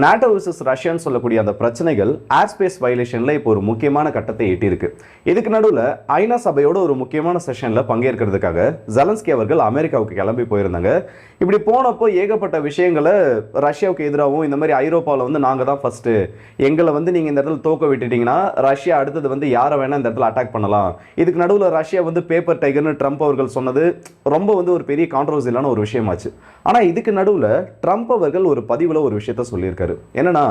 NATO versus ரஷ்யான்னு சொல்லக்கூடிய அந்த பிரச்சனைகள் ஏர் ஸ்பேஸ் வயலேஷனில் இப்போ ஒரு முக்கியமான கட்டத்தை எட்டியிருக்கு. இதுக்கு நடுவில் ஐநா சபையோட ஒரு முக்கியமான செஷனில் பங்கேற்கிறதுக்காக ஜலன்ஸ்கி அவர்கள் அமெரிக்காவுக்கு கிளம்பி போயிருந்தாங்க. இப்படி போனப்போ ஏகப்பட்ட விஷயங்களை ரஷ்யாவுக்கு எதிராகவும் இந்த மாதிரி ஐரோப்பாவில் வந்து நாங்கள் தான் ஃபஸ்ட்டு எங்களை வந்து நீங்கள் இந்த இடத்துல தோக்க விட்டுட்டீங்கன்னா ரஷ்யா அடுத்தது வந்து யாரை வேணால் இந்த இடத்துல அட்டாக் பண்ணலாம். இதுக்கு நடுவில் ரஷ்யா வந்து பேப்பர் டைகர்னு ட்ரம்ப் அவர்கள் சொன்னது ரொம்ப வந்து ஒரு பெரிய கான்ட்ரவர்சியலான ஒரு விஷயமாச்சு. ஆனால் இதுக்கு நடுவில் ட்ரம்ப் அவர்கள் ஒரு பதிவில் ஒரு விஷயத்த சொல்லியிருக்காரு. என்னன்னா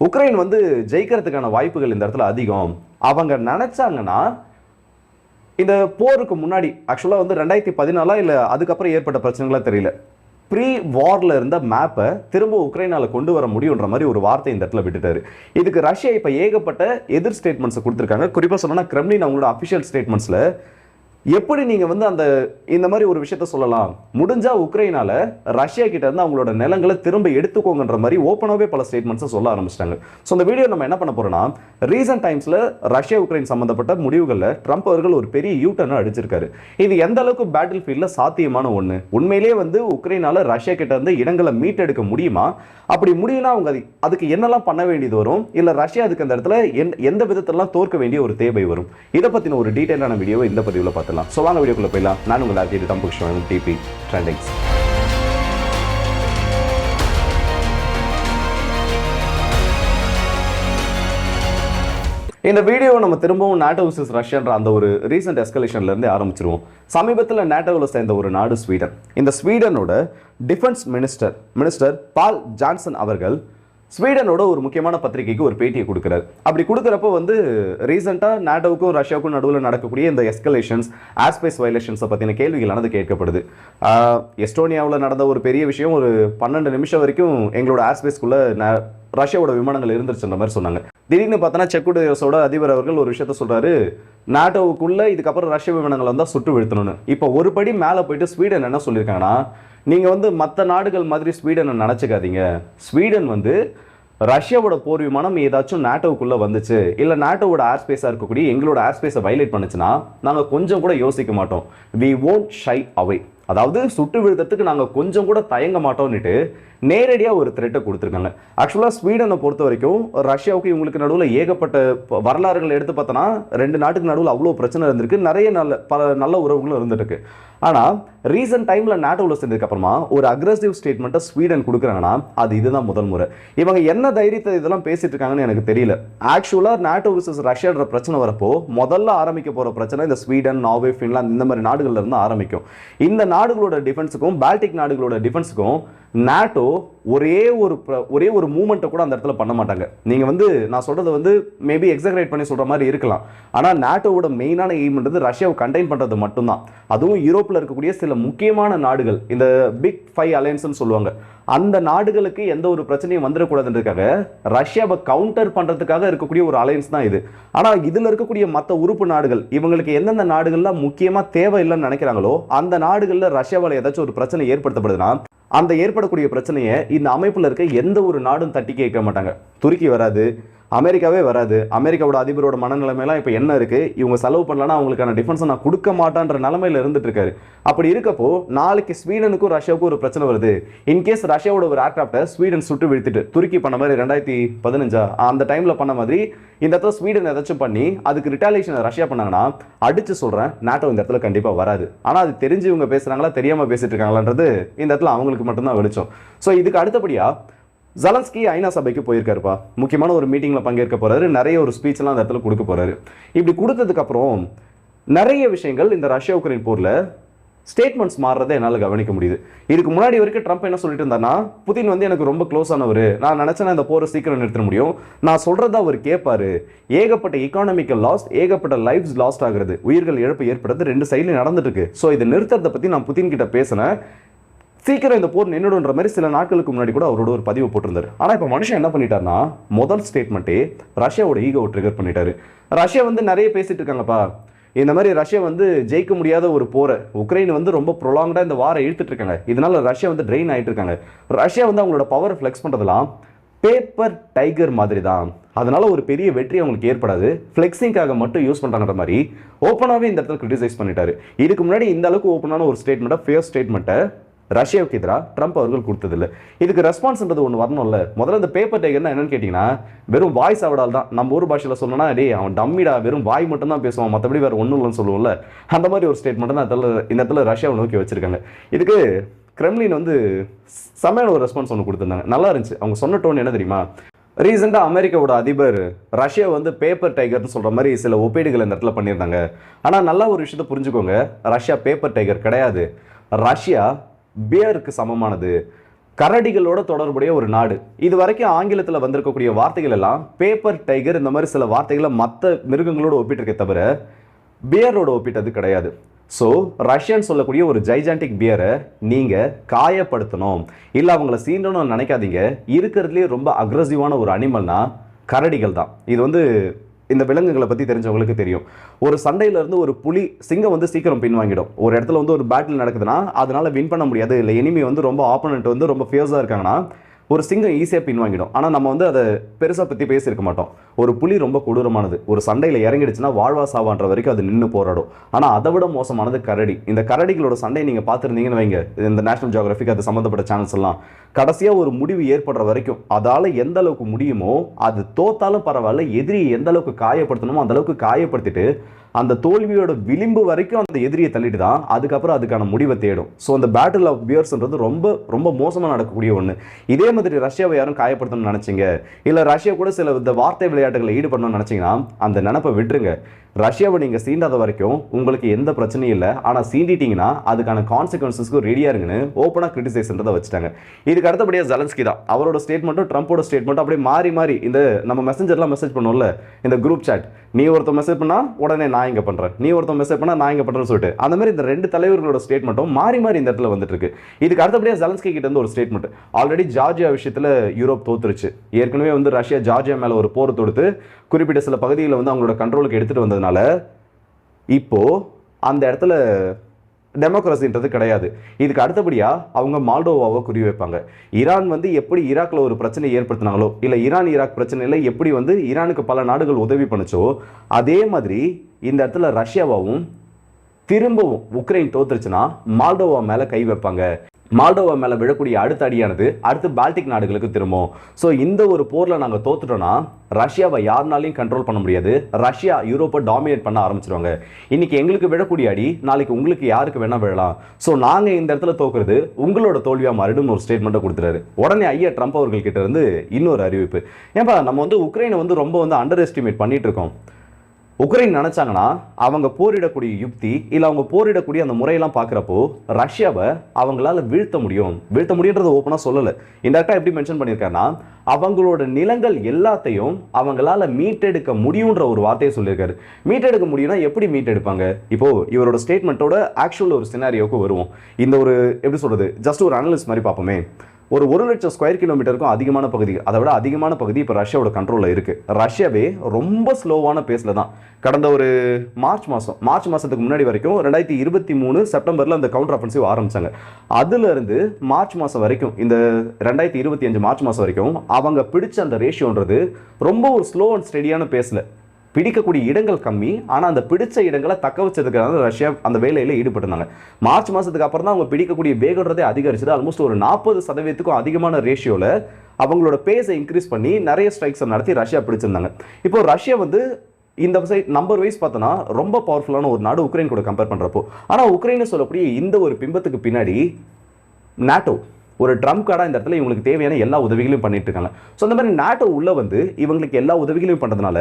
உக்ரைன் வந்து ஜெயிக்கிறதுக்கான வாய்ப்புகள் இந்த இடத்துல அதிகம். அவங்க நினைச்சாங்கன்னா இந்த போருக்கு முன்னாடி ஆக்சுவலாக வந்து ரெண்டாயிரத்தி பதினாலா இல்லை அதுக்கப்புறம் ஏற்பட்ட பிரச்சனைகளா தெரியல. ப்ரீ வார்ல இருந்த மேப்பை திரும்ப உக்ரைனால கொண்டு வர முடியுன்ற மாதிரி ஒரு வார்த்தை இந்த இடத்துல விட்டுட்டாரு. இதுக்கு ரஷ்யா இப்போ ஏகப்பட்ட எதிர் ஸ்டேட்மெண்ட்ஸை கொடுத்துருக்காங்க. குறிப்பாக சொல்லணும்னா கிரெம்லின் அவங்களோட அஃபிஷியல் ஸ்டேட்மெண்ட்ஸில் எப்படி நீங்கள் வந்து அந்த இந்த மாதிரி ஒரு விஷயத்த சொல்லலாம்? முடிஞ்சால் உக்ரைனால் ரஷ்யா கிட்ட இருந்து அவங்களோட நிலங்களை திரும்ப எடுத்துக்கோங்கன்ற மாதிரி ஓப்பனாகவே பல ஸ்டேட்மெண்ட்ஸை சொல்ல ஆரம்பிச்சிட்டாங்க. ஸோ இந்த வீடியோ நம்ம என்ன பண்ண போகிறோம்னா ரீசன்ட் டைம்ஸில் ரஷ்யா உக்ரைன் சம்மந்தப்பட்ட முடிவுகளில் ட்ரம்ப் அவர்கள் ஒரு பெரிய யூ அடிச்சிருக்காரு. இது எந்த அளவுக்கு பேட்டில் ஃபீல்டில் சாத்தியமான ஒன்று உண்மையிலேயே வந்து உக்ரைனால ரஷ்யா கிட்ட இருந்து இடங்களை மீட்டெடுக்க முடியுமா? அப்படி முடியும்னா அவங்க அதுக்கு என்னெல்லாம் பண்ண வேண்டியது வரும்? இல்லை ரஷ்யா அதுக்கு அந்த இடத்துல எந்த- எந்த விதத்திலலாம் தோற்க வேண்டிய ஒரு தேவை வரும்? இதை பற்றின ஒரு டீட்டெயிலான வீடியோவை இந்த பதிவில் பார்த்துலாம் ஸோ வாங்க வீடியோக்குள்ளே போயிடலாம். நான் உங்கள் ஆர்த்தி தம்பு கிருஷ்ணன் டிபி ட்ரெண்டிங்ஸ் இந்த வீடியோ நம்ம திரும்பவும் நாட்டோ விசஸ் ரஷ்யன்ற அந்த ஒரு ரீசெண்ட் எஸ்கலேஷன்லேருந்து ஆரம்பிச்சிருவோம். சமீபத்தில் நாட்டோவில் சேர்ந்த ஒரு நாடு ஸ்வீடன். இந்த ஸ்வீடனோட defence minister minister Paul Johnson அவர்கள் ஸ்வீடனோட ஒரு முக்கியமான பத்திரிகைக்கு ஒரு பேட்டியை கொடுக்குறாரு. அப்படி கொடுக்குறப்போ வந்து ரீசெண்டாக நாட்டோவுக்கும் ரஷ்யாவுக்கும் நடுவில் நடக்கக்கூடிய இந்த எஸ்கலேஷன்ஸ் ஆஸ்பேஸ் வயலேஷன்ஸை பற்றின கேள்விகளானது கேட்கப்படுது. எஸ்டோனியாவில் நடந்த ஒரு பெரிய விஷயம் ஒரு பன்னெண்டு நிமிஷம் வரைக்கும் எங்களோட ஆஸ்பேஸ்க்குள்ளே ரஷ்யாவோட விமானங்கள் இருந்துருச்சுன்ற மாதிரி சொன்னாங்க. திடீர்னு பார்த்தோன்னா செக் குடியரசோட அதிபர் அவர்கள் ஒரு விஷயத்த சொல்கிறாரு நாட்டோவுக்குள்ளே இதுக்கப்புறம் ரஷ்ய விமானங்கள் வந்தால் சுட்டு வீழ்த்தணும்னு. இப்போ ஒரு படி மேலே போயிட்டு ஸ்வீடன் என்ன சொல்லியிருக்காங்கன்னா நீங்கள் வந்து மற்ற நாடுகள் மாதிரி ஸ்வீடனை நினச்சிக்காதீங்க. ஸ்வீடன் வந்து ரஷ்யாவோட போர் விமானம் ஏதாச்சும் நாட்டோவுக்குள்ளே வந்துச்சு. இல்லை நாட்டோவோட ஏர் ஸ்பேஸாக இருக்கக்கூடிய எங்களோட ஏர் ஸ்பேஸை வயலேட் பண்ணுச்சுன்னா நாங்கள் கொஞ்சம் கூட யோசிக்க மாட்டோம். வி ஓன்ட் ஷை அவை அதாவது சுட்டு விழுதத்துக்கு நாங்கள் கொஞ்சம் கூட தயங்க மாட்டோம்னுட்டு நேரடியாக ஒரு த்ரெட்டை கொடுத்துருக்காங்க. ஆக்சுவலாக ஸ்வீடனை பொறுத்த வரைக்கும் ரஷ்யாவுக்கு இவங்களுக்கு நடுவில் ஏகப்பட்ட வரலாறுகள் எடுத்து பார்த்தோன்னா ரெண்டு நாட்டுக்கு நடுவில் அவ்வளோ பிரச்சனை இருந்திருக்கு. நிறைய நல்ல பல நல்ல உறவுகளும் இருந்துருக்கு. ஆனால் ரீசன்ட் டைமில் நாட்டோவில் சேர்ந்ததுக்கப்புறமா ஒரு அக்ரஸிவ் ஸ்டேட்மெண்ட்டை ஸ்வீடன் கொடுக்குறாங்கன்னா அது இதுதான் முதல் முறை. இவங்க என்ன தைரியத்தை இதெல்லாம் பேசிட்டு இருக்காங்கன்னு எனக்கு தெரியல. ஆக்சுவலாக நாட்டோ விசஸ் ரஷ்யான்ற பிரச்சனை வரப்போ முதல்ல ஆரம்பிக்க போகிற பிரச்சனை இந்த ஸ்வீடன் நார்வே ஃபின்லாந்து இந்த மாதிரி நாடுகள்ல இருந்து ஆரம்பிக்கும். இந்த நாடுகளோட டிஃபென்ஸுக்கும் பால்டிக் நாடுகளோட டிஃபென்ஸுக்கும் நாட்டோ ஒரே ஒரு ஒரே ஒரு மூமெண்ட்டை கூட அந்த இடத்துல பண்ண மாட்டாங்க. நீங்கள் வந்து நான் சொல்கிறது வந்து மேபி எக்ஸக்ரேட் பண்ணி சொல்கிற மாதிரி இருக்கலாம். ஆனால் நாட்டோவோட மெயினான எய்ம்ன்றது ரஷ்யாவை கண்டெயின் பண்ணுறது மட்டும்தான். அதுவும் யூரோப்பில் இருக்கக்கூடிய சில முக்கியமான நாடுகள் இந்த பிக் ஃபைவ் அலையன்ஸ்னு சொல்லுவாங்க. அந்த நாடுகளுக்கு எந்த ஒரு பிரச்சனையும் வந்துடக்கூடாதுன்றதுக்காக ரஷ்யாவை கவுண்டர் பண்ணுறதுக்காக இருக்கக்கூடிய ஒரு அலையன்ஸ் தான் இது. ஆனால் இதில் இருக்கக்கூடிய மற்ற உறுப்பு நாடுகள் இவங்களுக்கு எந்தெந்த நாடுகள்லாம் முக்கியமாக தேவையில்லைன்னு நினைக்கிறாங்களோ அந்த நாடுகளில் ரஷ்யாவால் ஏதாச்சும் ஒரு பிரச்சனை ஏற்படுத்தப்படுதுன்னா அந்த ஏற்படக்கூடிய பிரச்சனையை இந்த அமைப்பில் இருக்க எந்த ஒரு நாடும் தட்டி கேட்க மாட்டாங்க. துருக்கி வராது அமெரிக்காவே வராது. அமெரிக்காவோட அதிபரோட மனநிலைமையெல்லாம் இப்போ என்ன இருக்குது இவங்க செலவு பண்ணலன்னா அவங்களுக்கான டிஃபென்ஸை நான் கொடுக்க மாட்டான்ற நிலமையில இருந்துட்டு இருக்காரு அப்படி இருக்கப்போ நாளைக்கு ஸ்வீடனுக்கும் ரஷ்யாவுக்கும் ஒரு பிரச்சனை வருது. இன்கேஸ் ரஷ்யாவோட ஒரு ஏர்கிராஃப்டை ஸ்வீடன் சுட்டு வீழ்த்திட்டு துருக்கி பண்ண மாதிரி ரெண்டாயிரத்தி பதினஞ்சா அந்த டைமில் பண்ண மாதிரி இந்த இடத்துல ஸ்வீடன் ஏதாச்சும் பண்ணி அதுக்கு ரிட்டாலியேஷன் ரஷ்யா பண்ணாங்கன்னா அடிச்சு சொல்கிறேன் நாட்டோ இந்த இடத்துல கண்டிப்பாக வராது. ஆனால் அது தெரிஞ்சு இவங்க பேசுகிறாங்களா தெரியாமல் பேசிட்டு இருக்காங்களான்றது இந்த இடத்துல அவங்களுக்கு மட்டும்தான் வெளிச்சம். ஸோ இதுக்கு அடுத்தபடியாக ஜலன்ஸ்கி ஐநா சபைக்கு போயிருக்காருப்பா. முக்கியமான ஒரு மீட்டிங்கில் பங்கேற்க போகிறாரு நிறைய ஒரு ஸ்பீச்லாம் அந்த இடத்துல கொடுக்க போறாரு. இப்படி கொடுத்ததுக்கப்புறம் நிறைய விஷயங்கள் இந்த ரஷ்யா உக்ரைன் போரில் ஸ்டேட்மெண்ட்ஸ் மாறுறதை என்னால் கவனிக்க முடியுது. இதுக்கு முன்னாடி வரைக்கும் ட்ரம்ப் என்ன சொல்லிட்டு இருந்தானா புதின் வந்து எனக்கு ரொம்ப க்ளோஸ் ஆனவர். நான் நினச்சேன்னா இந்த போரை சீக்கிரம் நிறுத்த முடியும். நான் சொல்கிறத அவர் கேட்பாரு. ஏகப்பட்ட எக்கானமிக்கல் லாஸ் ஏகப்பட்ட லைஃப்ஸ் லாஸ்ட் ஆகுறது. உயிர்கள் இழப்பு ஏற்படுறது ரெண்டு சைடில் நடந்துட்டு இருக்கு. ஸோ இதை நிறுத்துறதை பற்றி நான் புதின் கிட்ட பேசினேன். சீக்கிரம் இந்த போர் நின்றுடுன்ற மாதிரி சில நாட்களுக்கு முன்னாடி கூட அவரோட ஒரு பதிவு போட்டிருந்தாரு. ஆனால் இப்போ மனுஷன் என்ன பண்ணிட்டாருன்னா முதல் ஸ்டேட்மெண்ட்டே ரஷ்யாவோட ஈகோ ட்ரிகர் பண்ணிட்டாரு. ரஷ்யா வந்து நிறைய பேசிட்டு இருக்காங்கப்பா. இந்த மாதிரி ரஷ்யா வந்து ஜெயிக்க முடியாத ஒரு போரை உக்ரைன் வந்து ரொம்ப ப்ரொலாங்டாக இந்த வாரை இழுத்துட்டு இருக்காங்க. இதனால ரஷ்யா வந்து ட்ரெயின் ஆகிட்டு இருக்காங்க. ரஷ்யா வந்து அவங்களோட பவரை ஃப்ளெக்ஸ் பண்ணுறதுலாம் பேப்பர் டைகர் மாதிரி தான் அதனால ஒரு பெரிய வெற்றி அவங்களுக்கு ஏற்படாது. ஃப்ளெக்ஸிங்காக மட்டும் யூஸ் பண்ணுறாங்கிற மாதிரி ஓப்பனாகவே இந்த இடத்துல கிரிட்டிசைஸ் பண்ணிட்டாரு. இதுக்கு முன்னாடி இந்த அளவுக்கு ஓப்பனான ஒரு ஸ்டேட்மெண்ட்டை ஃபேர் ஸ்டேட்மெண்ட்டை ரஷ்யாவுக்கு எதிராக ட்ரம்ப் அவர்கள் கொடுத்ததில்ல. இதுக்கு ரெஸ்பான்ஸ்ன்றது ஒன்று வரணும்ல. முதல்ல இந்த பேப்பர் டைகர்னா என்னன்னு கேட்டிங்கன்னா வெறும் வாய்ஸ் அவடால் தான். நம்ம ஊர் பாஷையில் சொல்லணும்னா டே அவன் டம்மிடா வெறும் வாய் மட்டும் தான் பேசுவான். மற்றபடி வேறு ஒன்றும் இல்லைன்னு சொல்லுவோம்ல. அந்த மாதிரி ஒரு ஸ்டேட்மெண்ட் தான் இடத்துல இந்த இடத்துல ரஷ்யாவை நோக்கி வச்சுருக்காங்க. இதுக்கு கிரெம்லின் வந்து செம்மையான ஒரு ரெஸ்பான்ஸ் ஒன்று கொடுத்துருந்தாங்க. நல்லா இருந்துச்சு. அவங்க சொன்ன டோன் என்ன தெரியுமா? ரீசெண்டாக அமெரிக்காவோட அதிபர் ரஷ்யா வந்து பேப்பர் டைகர்னு சொல்கிற மாதிரி சில ஒப்பீடுகள் இந்த இடத்துல பண்ணியிருந்தாங்க. ஆனால் நல்லா ஒரு விஷயத்தை புரிஞ்சுக்கோங்க. ரஷ்யா பேப்பர் டைகர் கிடையாது. ரஷ்யா பியருக்கு சமமானது. கரடிகளோட தொடர்புடைய ஒரு நாடு. இது வரைக்கும் ஆங்கிலத்தில் வந்திருக்கக்கூடிய வார்த்தைகள் எல்லாம் பேப்பர் டைகர் இந்த மாதிரி சில வார்த்தைகளை மற்ற மிருகங்களோட ஒப்பிட்டிருக்கே தவிர பியரோட ஒப்பிட்டது கிடையாது. ஸோ ரஷ்யன் சொல்லக்கூடிய ஒரு ஜைஜாண்டிக் பியரை நீங்கள் காயப்படுத்தணும். இல்லை அவங்கள சீண்டணும்னு நினைக்காதீங்க. இருக்கிறதுலேயே ரொம்ப அக்ரஸிவான ஒரு அனிமல்னா கரடிகள் தான். இது வந்து இந்த விலங்குகளை பற்றி தெரிஞ்சவங்களுக்கு தெரியும். ஒரு சண்டையில இருந்து ஒரு புலி சிங்கம் வந்து சீக்கிரம் பின்வாங்கிடும் ஒரு இடத்துல வந்து ஒரு பேட்டில் நடக்குதுன்னா அதனால வின் பண்ண முடியாது. இல்லை எனிமி வந்து ரொம்ப ஆப்போனண்ட் வந்து ரொம்ப ஃபியர்ஸாக இருக்காங்கன்னா ஒரு சிங்கம் ஈஸியாக பின்வாங்கிடும் ஆனால் நம்ம வந்து அதை பெருசாக பற்றி பேசியிருக்க மாட்டோம். ஒரு புலி ரொம்ப கொடூரமானது. ஒரு சண்டையில் இறங்கிடுச்சுன்னா வாழ்வா சாவான்ற வரைக்கும் அது நின்று போராடும். ஆனால் அதை விட மோசமானது கரடி. இந்த கரடிகளோட சண்டையை நீங்கள் பார்த்துருந்தீங்கன்னு வைங்க. இந்த நேஷனல் ஜியோகிராஃபிக் அது சம்மந்தப்பட்ட சேனல்ஸ் எல்லாம். கடைசியாக ஒரு முடிவு ஏற்படுற வரைக்கும் அதால் எந்த அளவுக்கு முடியுமோ அது தோத்தாலும் பரவாயில்ல எதிரியை எந்த அளவுக்கு காயப்படுத்தணுமோ அந்த அளவுக்கு காயப்படுத்திட்டு அந்த தோல்வியோட விளிம்பு வரைக்கும் அந்த எதிரியை தள்ளிட்டு தான் அதுக்கப்புறம் அதுக்கான முடிவை தேடும். ஸோ அந்த பேட்டில் ஆஃப் பியர்ஸ்ன்றது ரொம்ப ரொம்ப மோசமாக நடக்கக்கூடிய ஒன்று இதே மாதிரி ரஷ்யாவை யாரும் காயப்படுத்தணும்னு நினச்சிங்க? இல்லை ரஷ்யா கூட சில இந்த வார்த்தை விளையாட்டுகளை ஈடுபடணும்னு நினச்சிங்கன்னா அந்த நினப்பை விட்டுருங்க. ரஷ்யாவை நீங்கள் சீண்டாத வரைக்கும் உங்களுக்கு எந்த பிரச்சனையும் இல்லை. ஆனால் சீண்டிட்டீங்கன்னா அதுக்கான கான்சிக்வன்சஸ்க்கு ரெடியாக இருங்கன்னு ஓப்பனாக கிரிட்டிசைஸ்ன்றதை வச்சுட்டாங்க. இதுக்கு அடுத்தபடியாக ஜலன்ஸ்கி தான். அவரோட ஸ்டேட்மெண்ட்டும் ட்ரம்ப்போட ஸ்டேட்மெண்ட்டும் அப்படியே மாறி மாறி இந்த நம்ம மெசஞ்சர்லாம் மெசேஜ் பண்ணுவோம்ல இந்த குரூப் சாட் நீ ஒருத்தர் மெசேஜ் பண்ணால் உடனே நான் இங்கே பண்ணுறேன் நீ ஒருத்தர் மெசேஜ் பண்ணால் நான் இங்கே பண்ணுறேன்னு சொல்லிட்டு. அந்த மாதிரி இந்த ரெண்டு தலைவர்களோட ஸ்டேட்மெண்ட்டும் மாறி மாறி இந்த இடத்துல வந்துட்டு இருக்கு. இதுக்கு அடுத்தபடியாக ஜலன்ஸ்கி கிட்ட இருந்து ஒரு ஸ்டேட்மெண்ட் ஆல்ரெடி ஜார்ஜியா விஷயத்தில் யூரோப் தோத்துருச்சு. ஏற்கனவே வந்து ரஷ்யா ஜார்ஜியா மேலே ஒரு போர் தொடுத்து குறிப்பிட்ட சில பகுதிகளை வந்து அவங்களோட கண்ட்ரோலுக்கு எடுத்துகிட்டு வந்தது இருந்ததுனால இப்போ அந்த இடத்துல டெமோக்ரஸின்றது கிடையாது. இதுக்கு அடுத்தபடியாக அவங்க மால்டோவாவை குறி வைப்பாங்க ஈரான் வந்து எப்படி ஈராக்கில் ஒரு பிரச்சனை ஏற்படுத்தினாங்களோ இல்லை ஈரான் ஈராக் பிரச்சனையில் எப்படி வந்து ஈரானுக்கு பல நாடுகள் உதவி பண்ணுச்சோ அதே மாதிரி இந்த இடத்துல ரஷ்யாவாவும் திரும்பவும் உக்ரைன் தோத்துருச்சுன்னா மால்டோவா மேலே கை வைப்பாங்க. மால்டோவா மேலே விழக்கூடிய அடுத்த அடியானது அடுத்து பால்டிக் நாடுகளுக்கு திரும்பும். ஸோ இந்த ஒரு போரில் நாங்கள் தோத்துட்டோம்னா ரஷ்யாவை யாருனாலையும் கண்ட்ரோல் பண்ண முடியாது. ரஷ்யா யூரோப்பை டாமினேட் பண்ண ஆரம்பிச்சிருவாங்க. இன்னைக்கு எங்களுக்கு விழக்கூடிய அடி நாளைக்கு உங்களுக்கு யாருக்கு வேணா விழலாம். ஸோ நாங்கள் இந்த இடத்துல தோக்குறது உங்களோட தோல்வியாக மாறிடும் ஒரு ஸ்டேட்மெண்ட்டை கொடுத்துறாரு உடனே ஐயா ட்ரம்ப் அவர்கள் கிட்ட இருந்து இன்னொரு அறிவிப்பு. ஏன்பா நம்ம வந்து உக்ரைனை வந்து ரொம்ப வந்து அண்டர் எஸ்டிமேட் பண்ணிட்டு இருக்கோம். உக்ரைன் நினச்சாங்கன்னா அவங்க போரிடக்கூடிய யுக்தி இல்லை அவங்க போரிடக்கூடிய அந்த முறையெல்லாம் பார்க்குறப்போ ரஷ்யாவை அவங்களால வீழ்த்த முடியும். வீழ்த்த முடியுன்றத ஓப்பனாக சொல்லலை. இன்டெரக்டாக எப்படி மென்ஷன் பண்ணியிருக்காருன்னா அவங்களோட நிலங்கள் எல்லாத்தையும் அவங்களால மீட்டெடுக்க முடியுன்ற ஒரு வார்த்தையை சொல்லியிருக்காரு. மீட்டெடுக்க முடியும்னா எப்படி மீட்டெடுப்பாங்க? இப்போ இவரோட ஸ்டேட்மெண்ட்டோட ஆக்சுவல் ஒரு சினாரியோக்கு வருவோம். இந்த ஒரு எப்படி சொல்றது ஜஸ்ட் ஒரு அனலிஸ்ட் மாதிரி பார்ப்போமே. ஒரு ஒரு லட்சம் ஸ்கொயர் கிலோமீட்டருக்கும் அதிகமான பகுதி. அதை விட அதிகமான பகுதி இப்போ ரஷ்யாவோட கண்ட்ரோலில் இருக்குது ரஷ்யாவே ரொம்ப ஸ்லோவான பேஸில் தான். கடந்த ஒரு மார்ச் மாதம் மார்ச் மாதத்துக்கு முன்னாடி வரைக்கும் ரெண்டாயிரத்தி இருபத்தி மூணு செப்டம்பரில் அந்த கவுண்டர் அஃபென்சிவ் ஆரம்பிச்சாங்க. அதுலேருந்து மார்ச் மாதம் வரைக்கும் இந்த ரெண்டாயிரத்தி இருபத்தி அஞ்சு மார்ச் மாதம் வரைக்கும் அவங்க பிடிச்ச அந்த ரேஷியோன்றது ரொம்ப ஒரு ஸ்லோ அண்ட் ஸ்டெடியான பேஸில் பிடிக்கக்கூடிய இடங்கள் கம்மி ஆனால் அந்த பிடிச்ச இடங்களை தக்க வச்சதுக்காக ரஷ்யா அந்த வேலையில் ஈடுபட்டிருந்தாங்க. மார்ச் மாதத்துக்கு அப்புறம் தான் அவங்க பிடிக்கக்கூடிய வேகன்றதே அதிகரிச்சது. ஆல்மோஸ்ட் ஒரு நாற்பது சதவீதத்துக்கும் அதிகமான ரேஷியோவில் அவங்களோட பேஸை இன்க்ரீஸ் பண்ணி நிறைய ஸ்ட்ரைக்ஸை நடத்தி ரஷ்யா பிடிச்சிருந்தாங்க. இப்போ ரஷ்யா வந்து இந்த சைட் நம்பர் வைஸ் பார்த்தோன்னா ரொம்ப பவர்ஃபுல்லான ஒரு நாடு உக்ரைன் கூட கம்பேர் பண்ணுறப்போ ஆனால் உக்ரைன்னு சொல்லக்கூடிய இந்த ஒரு பிம்பத்துக்கு பின்னாடி நாட்டோ ஒரு ட்ரம்ப் கார்டாக இந்த இடத்துல இவங்களுக்கு தேவையான எல்லா உதவிகளையும் பண்ணிட்டு இருக்காங்க. ஸோ அந்த மாதிரி நாட்டோ உள்ள வந்து இவங்களுக்கு எல்லா உதவிகளையும் பண்ணுறதுனால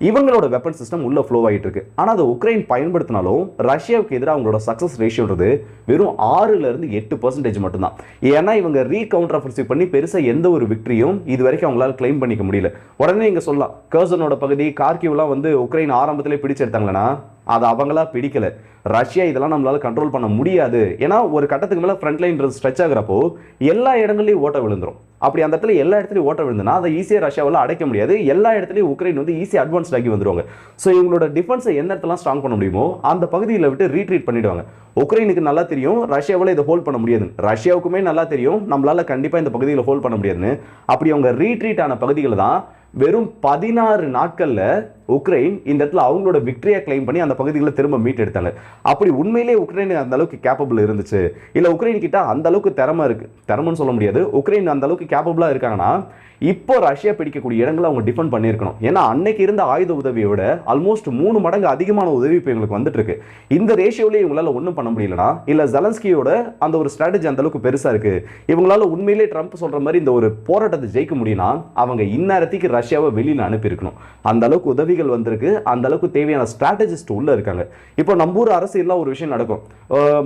இவங்களோட வெப்பன் சிஸ்டம் உள்ள ஃப்ளோ ஆகிட்டு இருக்கு ஆனால் அதை உக்ரைன் பயன்படுத்தினாலும் ரஷ்யாவுக்கு எதிராக அவங்களோட சக்ஸஸ் ரேஷியோன்றது வெறும் ஆறுலேருந்து எட்டு பர்சன்டேஜ் மட்டும்தான். ஏன்னா இவங்க ரீகவுண்டர் அஃபென்சிவ் பண்ணி பெருசாக எந்த ஒரு விக்டரியும் இது வரைக்கும் அவங்களால கிளைம் பண்ணிக்க முடியல. உடனே இங்கே சொல்லலாம் கர்சனோட பகுதி கார்கிவ்லாம் வந்து உக்ரைன் ஆரம்பத்திலே பிடிச்செடுத்தாங்களன்னா அதை அவங்களா பிடிக்கல. ரஷ்யா இதெல்லாம் நம்மளால கண்ட்ரோல் பண்ண முடியாது. ஏன்னா ஒரு கட்டத்துக்கு மேலே ஃப்ரண்ட் லைன் ஸ்ட்ரெச் ஆகுறப்போ எல்லா இடங்கள்லையும் ஓட்ட விழுந்துரும். அப்படி அந்த இடத்துல எல்லா இடத்துலையும் ஓட்ட விழுந்துனா அதை ஈஸியாக ரஷ்யாவில் அடைக்க முடியாது. எல்லா இடத்துலையும் உக்ரைன் வந்து ஈஸியாக அட்வான்ஸ் ஆகி வந்துருவாங்க. ஸோ இவங்களோட டிஃபென்ஸை எந்த இடத்துல ஸ்ட்ராங் பண்ண முடியுமோ அந்த பகுதியில் விட்டு ரீட்ரீட் பண்ணிடுவாங்க. உக்ரைனுக்கு நல்லா தெரியும் ரஷ்யாவில் இதை ஹோல்ட் பண்ண முடியாது ரஷ்யாவுக்குமே நல்லா தெரியும் நம்மளால கண்டிப்பாக இந்த பகுதியில் ஹோல்ட் பண்ண முடியாதுன்னு. அப்படி அவங்க ரீட்ரீட் ஆன பகுதிகளை தான் வெறும் பதினாறு நாட்களில் உக்ரைன் இந்த இடத்துல அவங்களோட விக்டரியா கிளைம் பண்ணி அந்த பகுதிகளில் திரும்ப மீட் எடுத்தாங்க அப்படி உண்மையிலேயே உக்ரைன் அந்த அளவுக்கு கேப்பபிள் இருந்துச்சு. இல்லை உக்ரைன் கிட்ட அந்த அளவுக்கு திறமை இருக்கு திறமைன்னு சொல்ல முடியாது. உக்ரைன் அந்த அளவுக்கு கேப்பபிளாக இருக்காங்கன்னா இப்போ ரஷ்யா பிடிக்கக்கூடிய இடங்களை அவங்க டிஃபெண்ட் பண்ணியிருக்கணும். ஏன்னா அன்னைக்கு இருந்த ஆயுத உதவியை விட ஆல்மோஸ்ட் மூணு மடங்கு அதிகமான உதவி இப்போ எங்களுக்கு வந்துட்டு இருக்கு. இந்த ரேஷியோலேயே இவங்களால ஒன்றும் பண்ண முடியலனா இல்லை ஜலன்ஸ்கியோட அந்த ஒரு ஸ்ட்ராட்டஜி அந்த அளவுக்கு பெருசா இருக்கு. இவங்களால உண்மையிலே ட்ரம்ப் சொல்ற மாதிரி இந்த ஒரு போராட்டத்தை ஜெயிக்க முடியும்னா அவங்க இந்நேரத்துக்கு ரஷ்யாவை வெளியில் அனுப்பியிருக்கணும். அந்த அளவுக்கு உதவிகள் வந்திருக்கு. அந்த அளவுக்கு தேவையான ஸ்ட்ராட்டஜிஸ்ட் உள்ள இருக்காங்க. இப்போ நம்ம ஊர் அரசியல்லாம் ஒரு விஷயம் நடக்கும்.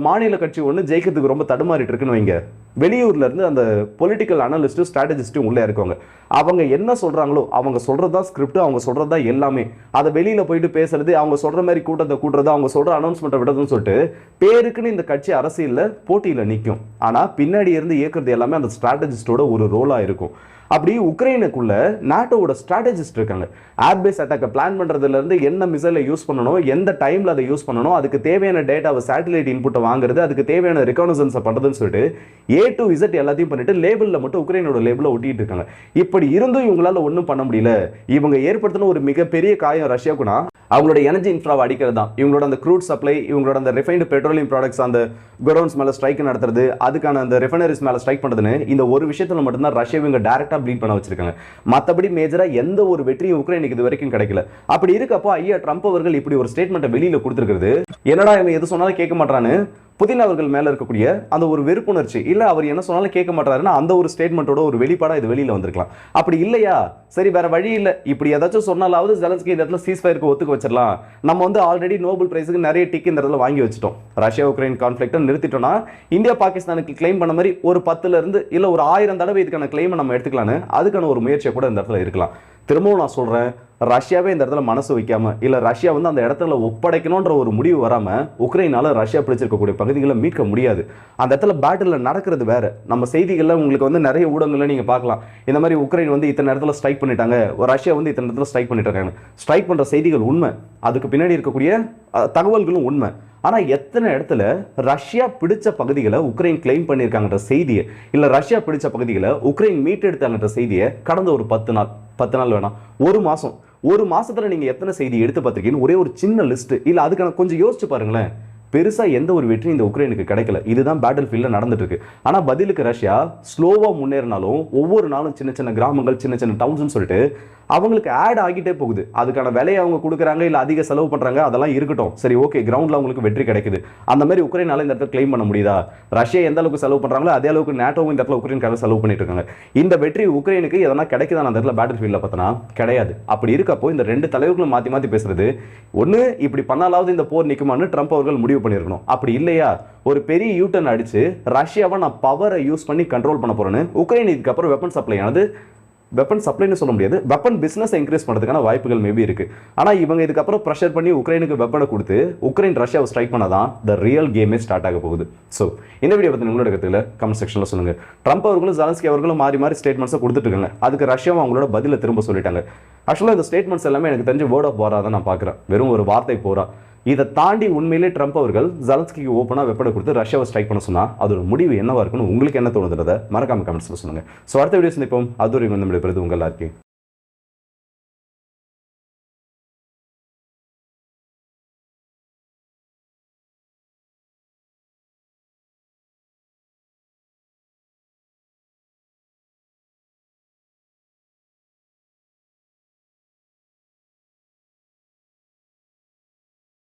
மாநில கட்சி ஒன்று ஜெயிக்கிறதுக்கு ரொம்ப தடுமாறிட்டு இருக்குன்னு வைங்க. வெளியூர்ல இருந்து அந்த பொலிட்டிக்கல் அனலிஸ்ட்டும் ஸ்ட்ராட்டஜிஸ்ட்டும் உள்ளே இருக்கவங்க அவங்க என்ன சொல்றாங்களோ அவங்க சொல்கிறது தான் ஸ்கிரிப்ட் அவங்க சொல்கிறது தான் எல்லாமே. அதை வெளியில போயிட்டு பேசுறது அவங்க சொல்ற மாதிரி கூட்டத்தை கூட்டுறது அவங்க சொல்ற அனௌன்ஸ்மெண்ட்டை விடுறதுன்னு சொல்லிட்டு பேருக்குன்னு இந்த கட்சி அரசியலில் போட்டியில நிற்கும் ஆனா பின்னாடி இருந்து இயக்கிறது எல்லாமே அந்த ஸ்ட்ராட்டஜிஸ்டோட ஒரு ரோலாக இருக்கும். அப்படி உக்ரைனுக்குள்ள நாட்டோட ஸ்ட்ராட்டஜிஸ்ட் இருக்காங்க. ஏர்பேஸ் அட்டாக்கை பிளான் பண்றதுல இருந்து என்ன மிசைலை யூஸ் பண்ணணும் எந்த டைம்ல அதை யூஸ் பண்ணணும் அதுக்கு தேவையான டேட்டாவை சேட்டலைட் இன்புட்டை வாங்குறது அதுக்கு தேவையான ரெக்கானசன்ஸை பண்றதுன்னு சொல்லிட்டு ஏ டு இசட் எல்லாத்தையும் பண்ணிட்டு லேபிளில் மட்டும் உக்ரைனோட லேபிள ஒட்டிட்டு இருக்காங்க. இப்படி இருந்தும் இவங்களால ஒன்றும் பண்ண முடியல. இவங்க ஏற்படுத்தின ஒரு மிகப்பெரிய காயம் ரஷ்யாக்குனா அவங்களோட எனர்ஜி இன்ஃப்ராவை அடிக்கிறது தான். இவங்களோட அந்த க்ரூட் சப்ளை இவங்களோட அந்த ரிஃபைன்டு பெட்ரோலியம் ப்ராடக்ட்ஸ் அந்த குடோன்ஸ் மேலே ஸ்ட்ரைக் நடத்துறது அதுக்கான அந்த ரிஃபைனரிஸ் மேலே ஸ்ட்ரைக் பண்ணுறதுன்னு இந்த ஒரு விஷயத்தில் மட்டும்தான் ரஷ்யா இவங்க டேரெக்டாக ப்ளீட் பண்ண வச்சிருக்காங்க. மற்றபடி மேஜராக எந்த ஒரு வெற்றியும் உக்ரைனுக்கு இது வரைக்கும் கிடைக்கல. அப்படி இருக்கப்போ ஐயா ட்ரம்ப் அவர்கள் இப்படி ஒரு ஸ்டேட்மெண்ட்டை வெளியில் கொடுத்துருக்கிறது. என்னடா இவன் எது சொன்னாலும் கேட்க மாட்டான்னு? புதின் அவர்கள் மேல இருக்கக்கூடிய அந்த ஒரு வெறுப்புணர்ச்சி இல்ல அவர் என்ன சொன்னாலும் கேட்க மாட்டாருன்னா அந்த ஒரு ஸ்டேட்மெண்ட்டோட ஒரு வெளிப்பாடா இது வெளியில வந்திருக்கலாம். அப்படி இல்லையா? சரி வேற வழி இல்லை. இப்படி ஏதாச்சும் சொன்னாலாவது ஜெலன்ஸ்கி இந்த இடத்துல சீஸ் ஃபயருக்கு ஒத்துக்க வச்சிடலாம். நம்ம வந்து ஆல்ரெடி நோபல் பிரைஸுக்கு நிறைய டிக் இந்த இடத்துல வாங்கி வச்சிட்டோம். ரஷ்யா உக்ரைன் கான்ஃபிளிக்ட்டை நிறுத்திட்டோம்னா இந்தியா பாகிஸ்தானுக்கு கிளைம் பண்ண மாதிரி ஒரு பத்துல இருந்து ஒரு ஆயிரம் தடவை இதுக்கான கிளைமை நம்ம எடுத்துக்கலான்னு அதுக்கான ஒரு முயற்சியை கூட இந்த இடத்துல இருக்கலாம். திரும்பவும் நான் சொல்கிறேன் ரஷ்யாவே இந்த இடத்துல மனசு வைக்காம இல்லை ரஷ்யா வந்து அந்த இடத்துல ஒப்படைக்கணும்ன்ற ஒரு முடிவு வராமல் உக்ரைனால் ரஷ்யா பிடிச்சிருக்கக்கூடிய பகுதிகளை மீட்க முடியாது. அந்த இடத்துல பேட்டில் நடக்கிறது வேற. நம்ம செய்திகளில் உங்களுக்கு வந்து நிறைய ஊடகங்களில் நீங்கள் பார்க்கலாம். இந்த மாதிரி உக்ரைன் வந்து இத்தனை இடத்துல ஸ்ட்ரைக் பண்ணிட்டாங்க. ரஷ்யா வந்து இத்தனை இடத்துல ஸ்ட்ரைக் பண்ணிட்டு இருக்காங்க. ஸ்ட்ரைக் பண்ற செய்திகள் உண்மை. அதுக்கு பின்னாடி இருக்கக்கூடிய தகவல்களும் உண்மை. ஆனா எத்தனை இடத்துல ரஷ்யா பிடிச்ச பகுதிகளை உக்ரைன் கிளைம் பண்ணியிருக்காங்கன்ற செய்தியை இல்ல ரஷ்யா பிடிச்ச பகுதிகளை உக்ரைன் மீட்டெடுத்தாங்கன்ற செய்தியை கடந்த ஒரு பத்து நாள் பத்து நாள் வேணாம் ஒரு மாசம். ஒரு மாசத்துல நீங்க எத்தனை செய்தி எடுத்து பார்த்திருக்கீங்கன்னு ஒரே ஒரு சின்ன லிஸ்ட் இல்லை அதுக்கான கொஞ்சம் யோசிச்சு பாருங்களேன். பெருசா எந்த ஒரு வெற்றியும் இந்த உக்ரைனுக்கு கிடைக்கல. இதுதான் பேட்டில் ஃபீல்டில் நடந்துட்டு இருக்கு ஆனா பதிலுக்கு ரஷ்யா ஸ்லோவா முன்னேறினாலும் ஒவ்வொரு நாளும் சின்ன சின்ன கிராமங்கள் சின்ன சின்ன டவுன்ஸ்னு சொல்லிட்டு அவங்களுக்கு ஆட் ஆகிட்டே போகுது. அதுக்கான விலையை அவங்க கொடுக்குறாங்க இல்லை அதிக செலவு பண்ணுறாங்க அதெல்லாம் இருக்கட்டும். சரி ஓகே கிரவுண்டில் அவங்களுக்கு வெற்றி கிடைக்குது. அந்த மாதிரி உக்ரைனால இந்த இடத்துல கிளைம் பண்ண முடியுதா? ரஷ்யா எந்த அளவுக்கு செலவு பண்ணுறாங்களோ அதே அளவுக்கு நேட்டோவும் இந்த இடத்துல உக்ரைனுக்காக செலவு பண்ணிட்டு இருக்காங்க. இந்த வெற்றி உக்ரைனுக்கு எதனா கிடைக்குதா அந்த இடத்துல பேட்டில் ஃபீல்டில் பார்த்தனா கிடையாது. அப்படி இருக்கப்போ இந்த ரெண்டு தலைவர்களும் மாற்றி மாற்றி பேசுறது ஒன்று இப்படி பண்ணாலாவது இந்த போர் நிற்குமான்னு ட்ரம்ப் அவர்கள் முடிவு பண்ணியிருக்கணும். அப்படி இல்லையா? ஒரு பெரிய யூட்டன் அடிச்சு ரஷ்யாவை நான் பவரை யூஸ் பண்ணி கண்ட்ரோல் பண்ண போறேன்னு உக்ரைன் இதுக்கப்புறம் வெப்பன் சப்ளை ஆனது வெப்பன் சப்ளைன்னு சொல்ல முடியாது வெப்பன் பிசினஸ் இன்க்ரீஸ் பண்ணுறதுக்கான வாய்ப்புகள் மேபி இருக்கு. ஆனா இவங்க இதுக்கப்புறம் ப்ரெஷர் பண்ணி உக்ரைனுக்கு வெப்பனை கொடுத்து உக்ரைன் ரஷ்யாவை ஸ்ட்ரைக் பண்ணாதான் த ரியல் கேமே ஸ்டார்ட் ஆக போகுது. ஸோ இந்த வீடியோ பற்றி உங்களோட கருத்துல கமெண்ட் செக்ஷனில் சொல்லுங்க. ட்ரம்ப் அவர்களும் ஜலன்ஸ்கி அவர்களும் மாறி மாறி ஸ்டேட்மெண்ட்ஸை கொடுத்துட்டு அதுக்கு ரஷ்யாவும் அவங்களோட பதில திரும்ப சொல்லிட்டாங்க. ஆக்சுவலாக இந்த ஸ்டேட்மெண்ட்ஸ் எல்லாமே எனக்கு தெரிஞ்ச வேர்ட் ஆஃப் வாராக தான் நான் பார்க்குறேன். வெறும் ஒரு வார்த்தை போரா இதை தாண்டி உண்மையிலே ட்ரம்ப் அவர்கள் ஜலன்ஸ்கிக்கு ஓப்பனாக வெப்படை கொடுத்து ரஷ்யாவை ஸ்ட்ரைக் பண்ண சொன்னா அதோட முடிவு என்னவா இருக்குன்னு உங்களுக்கு என்ன தோணுதுன்றதை மறக்காம கமெண்ட்ஸில் சொல்லுங்க. ஸோ அடுத்த வீடியோ சந்திப்போம். அது ஒரு நம்மளுடைய பிரது உங்கள் எல்லாருக்கும்